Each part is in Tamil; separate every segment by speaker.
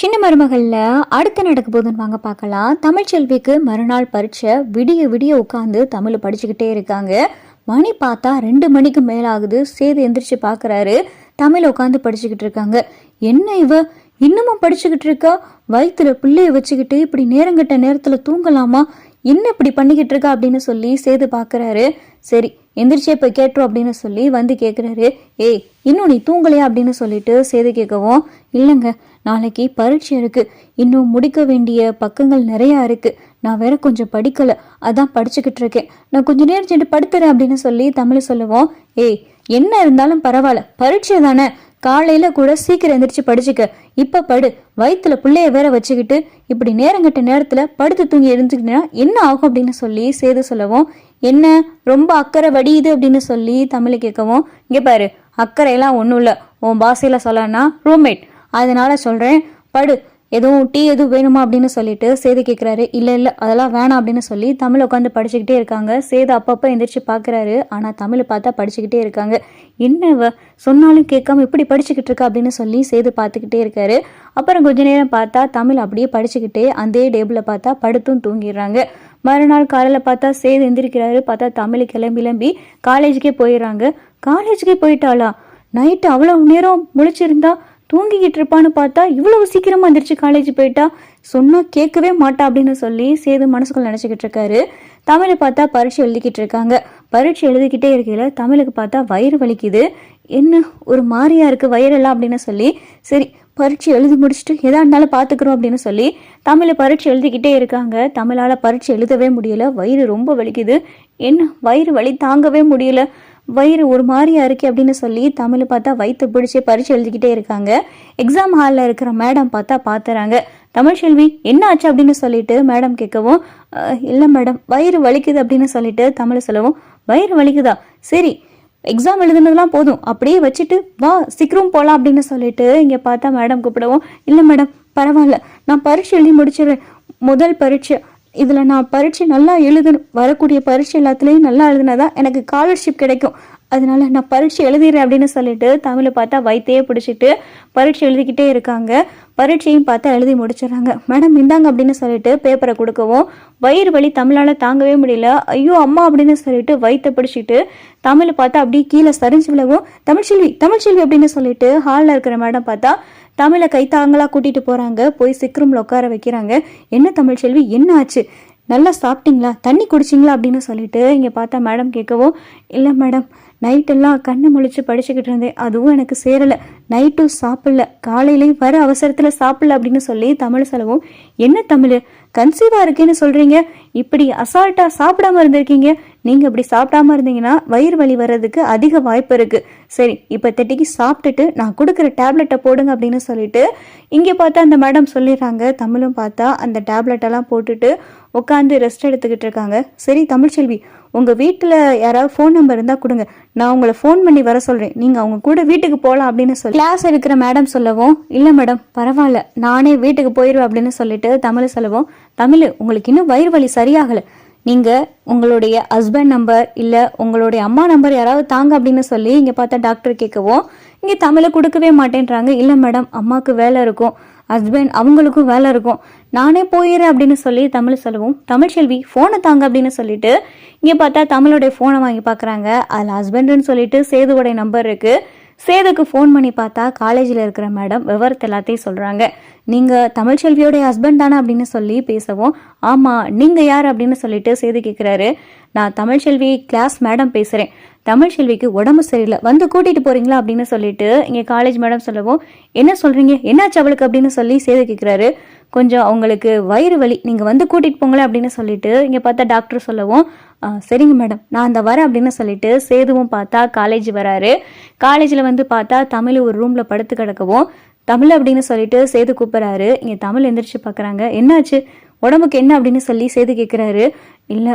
Speaker 1: சின்ன மருமகளில் அடுத்து நடக்க போதுன்னு வாங்க பார்க்கலாம். தமிழ்ச்செல்விக்கு மறுநாள் பரீட்சை. விடிய விடிய உட்காந்து தமிழ் படிச்சுக்கிட்டே இருக்காங்க. மணி பார்த்தா ரெண்டு மணிக்கு மேலாகுது. சேது எந்திரிச்சு பார்க்குறாரு. தமிழ் உட்காந்து படிச்சுக்கிட்டு இருக்காங்க. என்ன இவ? இன்னமும் படிச்சுக்கிட்டு இருக்கா? வயிற்றுல பிள்ளைய வச்சுக்கிட்டு இப்படி நேரங்கட்ட நேரத்தில் தூங்கலாமா? என்ன இப்படி பண்ணிக்கிட்டு இருக்கா அப்படின்னு சொல்லி சேது பார்க்குறாரு. சரி எந்திரிச்சே போய் கேட்டுரும் அப்படின்னு சொல்லி வந்து கேட்குறாரு ஏய் இன்னும் நீ தூங்கலையா? அப்படின்னு சொல்லிட்டு சேது கேட்கவும் இல்லைங்க நாளைக்கு பரீட்சை இருக்கு. இன்னும் முடிக்க வேண்டிய பக்கங்கள் நிறையா இருக்கு. நான் வேற கொஞ்சம் படிக்கல. அதான் படிச்சுக்கிட்டு இருக்கேன். நான் கொஞ்ச நேரம் சென்று படுத்துறேன் அப்படின்னு சொல்லி தமிழ் சொல்லுவோம். ஏய் என்ன இருந்தாலும் பரவாயில்ல. பரீட்சை தானே. காலையில கூட சீக்கிரம் எந்திரிச்சு படிச்சுக்க. இப்ப படு. வயிற்றுல பிள்ளைய வேற வச்சுக்கிட்டு இப்படி நேரங்கட்ட நேரத்துல படுத்து தூங்கி எழுந்துக்கிட்டா என்ன ஆகும்? அப்படின்னு சொல்லி சேது சொல்லவும். என்ன? ரொம்ப அக்கறை வடியுது அப்படின்னு சொல்லி தமிழ் கேட்கவும் இங்கே பாரு அக்கறையெல்லாம் ஒன்றும் இல்லை. உன் பாஷையில் சொல்லனா ரூம்மேட் அதனால சொல்கிறேன் படு. எதுவும் டீ எதுவும் வேணுமா அப்படின்னு சொல்லிட்டு சேது கேட்குறாரு இல்லை இல்லை அதெல்லாம் வேணாம் அப்படின்னு சொல்லி தமிழ் உட்காந்து படிச்சுக்கிட்டே இருக்காங்க. சேது அப்பப்போ எந்திரிச்சு பார்க்குறாரு ஆனால் தமிழ் பார்த்தா படிச்சுக்கிட்டே இருக்காங்க. என்ன சொன்னாலும் கேட்காம இப்படி படிச்சுக்கிட்டு இருக்கா அப்படின்னு சொல்லி சேது பார்த்துக்கிட்டே இருக்காரு. அப்புறம் கொஞ்ச நேரம் பார்த்தா தமிழ் அப்படியே படிச்சுக்கிட்டே அதே டேபிளில் பார்த்தா படுத்தும் தூங்கிடுறாங்க. மறுநாள் காலையில் பார்த்தா சேது எந்திரிக்கிறாரு. பார்த்தா தமிழ் கிளம்பி கிளம்பி காலேஜுக்கே போயிடுறாங்க. காலேஜுக்கே போயிட்டாளா? நைட்டு அவ்வளோ நேரம் முழிச்சிருந்தா தூங்கிக்கிட்டு இருப்பான்னு பார்த்தா இவ்வளவு சீக்கிரமா எந்திரிச்சு காலேஜ் போயிட்டா? சொன்னா கேட்கவே மாட்டா அப்படின்னு சொல்லி சேது மனசுக்குள்ள நினச்சிக்கிட்டு இருக்காரு. தமிழை பார்த்தா பரீட்சை எழுதிக்கிட்டு இருக்காங்க. பரீட்சை எழுதிக்கிட்டே இருக்கையில தமிழுக்கு பார்த்தா வயிறு வலிக்குது. என்ன ஒரு மாதிரியா இருக்கு வயிறெல்லாம் அப்படின்னு சொல்லி சரி பரீட்சை எழுதி முடிச்சுட்டு எதா இருந்தாலும் பார்த்துக்குறோம் அப்படின்னு சொல்லி தமிழை பரீட்சை எழுதிக்கிட்டே இருக்காங்க. தமிழால் பரீட்சை எழுதவே முடியல. வயிறு ரொம்ப வலிக்குது. என்ன வயிறு வலி தாங்கவே முடியல. வயிறு ஒரு மாதிரியா இருக்கு அப்படின்னு சொல்லி தமிழ் பார்த்தா வயிற்று பிடிச்சி பரிச்சு எழுதிக்கிட்டே இருக்காங்க. எக்ஸாம் ஹாலில் இருக்கிற மேடம் பார்த்தா பார்த்துறாங்க தமிழ் செல்வி என்ன ஆச்சு? அப்படின்னு சொல்லிட்டு மேடம் கேட்கவும் இல்லை மேடம் வயிறு வலிக்குது அப்படின்னு சொல்லிட்டு தமிழ் சொல்லவும் வயிறு வலிக்குதா? சரி எக்ஸாம் எழுதுனதுலாம் போதும் அப்படியே வச்சுட்டு வா சீக்கிரம் போகலாம் அப்படின்னு சொல்லிட்டு இங்கே பார்த்தா மேடம் கூப்பிடவும் இல்லை மேடம் பரவாயில்ல நான் பரீட்சை எழுதி முடிச்சிடுறேன். முதல் பரீட்சை இதில் நான் பரீட்சை நல்லா எழுதணும் வரக்கூடிய பரீட்சை எல்லாத்துலேயும் நல்லா எழுதுனாதான் எனக்கு ஸ்காலர்ஷிப் கிடைக்கும். அதனால நான் பரீட்சை எழுதிடுறேன் அப்படின்னு சொல்லிட்டு தமிழை பார்த்தா வயிற்றையே பிடிச்சிட்டு பரீட்சை எழுதிக்கிட்டே இருக்காங்க. பரீட்சையும் பார்த்தா எழுதி முடிச்சிடுறாங்க. மேடம் இந்தாங்க அப்படின்னு சொல்லிட்டு பேப்பரை கொடுக்கவும் வயிறு வலி தமிழால் தாங்கவே முடியல. ஐயோ அம்மா அப்படின்னு சொல்லிட்டு வயிற்றை பிடிச்சிட்டு தமிழை பார்த்தா அப்படியே கீழே சரிஞ்சு விலகும். தமிழ்ச்செல்வி தமிழ்ச்செல்வி அப்படின்னு சொல்லிட்டு ஹாலில் இருக்கிற மேடம் பார்த்தா தமிழை கைத்தாங்களா கூட்டிட்டு போறாங்க. போய் சிக்ரூம்ல உட்கார வைக்கிறாங்க. என்ன தமிழ் செல்வி? என்ன ஆச்சு? நல்லா சாப்பிட்டீங்களா? தண்ணி குடிச்சிங்களா? அப்படின்னு சொல்லிட்டு இங்கே பார்த்தா மேடம் கேட்கவும் இல்லை மேடம் நைட்டெல்லாம் கண்ணை முழிச்சு படிச்சுக்கிட்டு இருந்தேன். அதுவும் எனக்கு சேரலை. நைட்டும் சாப்பிடல. காலையிலையும் வர அவசரத்தில் சாப்பிடல அப்படின்னு சொல்லி தமிழ் செலவும் என்ன தமிழ்? கன்சீவாக இருக்கேன்னு சொல்கிறீங்க இப்படி அசால்ட்டாக சாப்பிடாம இருந்திருக்கீங்க. நீங்கள் இப்படி சாப்பிடாம இருந்தீங்கன்னா வயிறு வலி வர்றதுக்கு அதிக வாய்ப்பு இருக்குது சரி இப்போ தட்டிக்கு சாப்பிட்டுட்டு நான் கொடுக்குற டேப்லெட்டை போடுங்க அப்படின்னு சொல்லிட்டு இங்கே பார்த்தா அந்த மேடம் சொல்லிடுறாங்க. தமிழும் பார்த்தா அந்த டேப்லெட்டெல்லாம் போட்டுட்டு உட்காந்து ரெஸ்ட் எடுத்துக்கிட்டு இருக்காங்க. சரி தமிழ்ச்செல்வி உங்கள் வீட்டில் யாராவது ஃபோன் நம்பர் இருந்தால் கொடுங்க. நான் உங்களை ஃபோன் பண்ணி வர சொல்கிறேன் நீங்கள் அவங்க கூட வீட்டுக்கு போகலாம் அப்படின்னு சொல்லி கிளாஸ் எடுக்கிற மேடம் சொல்லவும் இல்லை மேடம் பரவாயில்ல நானே வீட்டுக்கு போயிடுவேன் அப்படின்னு சொல்லிட்டு தமிழ் சொல்லவும் தமிழ் உங்களுக்கு இன்னும் வயிறு வலி சரியாகலை. நீங்கள் உங்களுடைய ஹஸ்பண்ட் நம்பர் இல்லை உங்களுடைய அம்மா நம்பர் யாராவது தாங்க அப்படின்னு சொல்லி இங்கே பார்த்தா டாக்டர் கேட்கவும் இங்கே தமிழை கொடுக்கவே மாட்டேன்றாங்க. இல்லை மேடம் அம்மாவுக்கு வேலை இருக்கும். ஹஸ்பண்ட் அவங்களுக்கும் வேலை இருக்கும். நானே போயிடுறேன் அப்படின்னு சொல்லி தமிழ் சொல்லவும் தமிழ் செல்வி ஃபோனை தாங்க அப்படின்னு சொல்லிட்டு இங்கே பார்த்தா தமிழோடைய ஃபோனை வாங்கி பார்க்குறாங்க. அதில் ஹஸ்பண்டுன்னு சொல்லிட்டு சேதுவோடைய நம்பர் இருக்குது சேதுக்கு ஃபோன் பண்ணி பார்த்தா காலேஜில் இருக்கிற மேடம் விவரத்தை எல்லாத்தையும் சொல்கிறாங்க நீங்கள் தமிழ்ச்செல்வியோடைய ஹஸ்பண்ட் தானே அப்படின்னு சொல்லி பேசவும் ஆமாம் நீங்கள் யார் அப்படின்னு சொல்லிட்டு சேது கேட்குறாரு நான் தமிழ்ச்செல்வி கிளாஸ் மேடம் பேசுகிறேன் தமிழ் செல்விக்கு உடம்பு சரியில்லை. வந்து கூட்டிகிட்டு போகிறீங்களா அப்படின்னு சொல்லிட்டு இங்கே காலேஜ் மேடம் சொல்லவும் என்ன சொல்கிறீங்க என்னாச்சு அவளுக்கு? அப்படின்னு சொல்லி சேது கேட்குறாரு கொஞ்சம் அவங்களுக்கு வயிறு வலி. நீங்கள் வந்து கூட்டிகிட்டு போங்களேன் அப்படின்னு சொல்லிட்டு இங்கே பார்த்தா டாக்டர் சொல்லவும் சரிங்க மேடம் நான் அந்த வரேன் அப்படின்னு சொல்லிட்டு சேதுவும் பார்த்தா காலேஜ் வராரு. காலேஜில் வந்து பார்த்தா தமிழ் ஒரு ரூமில் படுத்து கிடக்கவும் தமிழ் அப்படின்னு சொல்லிட்டு சேது கூப்பிட்றாரு. இங்கே தமிழ் எந்திரிச்சு பார்க்குறாங்க என்னாச்சு? உடம்புக்கு என்ன? அப்படின்னு சொல்லி சேது கேட்குறாரு இல்லை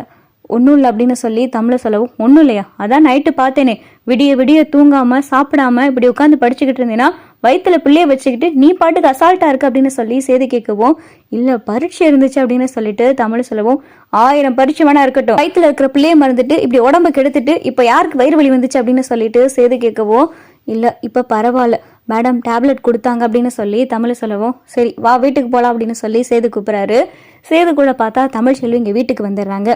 Speaker 1: ஒன்றும் இல்லை அப்படின்னு சொல்லி தமிழை சொல்லவும் ஒன்றும் இல்லையா அதான் நைட்டு பார்த்தேனே. விடிய விடிய தூங்காம சாப்பிடாம இப்படி உட்காந்து படிச்சுக்கிட்டு இருந்தேன்னா வயிற்றுல பிள்ளைய வச்சுக்கிட்டு நீ பாட்டுக்கு அசால்ட்டாக இருக்கு? அப்படின்னு சொல்லி செய்தி கேட்கவும் இல்லை பரீட்சை இருந்துச்சு அப்படின்னு சொல்லிட்டு தமிழ் சொல்லவும் ஆயிரம் பரீட்சை வேணா இருக்கட்டும். வயிற்றுல இருக்கிற பிள்ளைய மறந்துட்டு இப்படி உடம்ப கெடுத்துட்டு இப்போ யாருக்கு வயிறு வலி வந்துச்சு? அப்படின்னு சொல்லிட்டு செய்தி கேட்கவும் இல்லை இப்போ பரவாயில்ல மேடம் டேப்லெட் கொடுத்தாங்க அப்படின்னு சொல்லி தமிழ் சொல்லவும் சரி வா வீட்டுக்கு போகலாம் அப்படின்னு சொல்லி சேது கூப்பிட்றாரு. சேது கூட பார்த்தா தமிழ் செல்வி இங்கே வீட்டுக்கு வந்துடுறாங்க.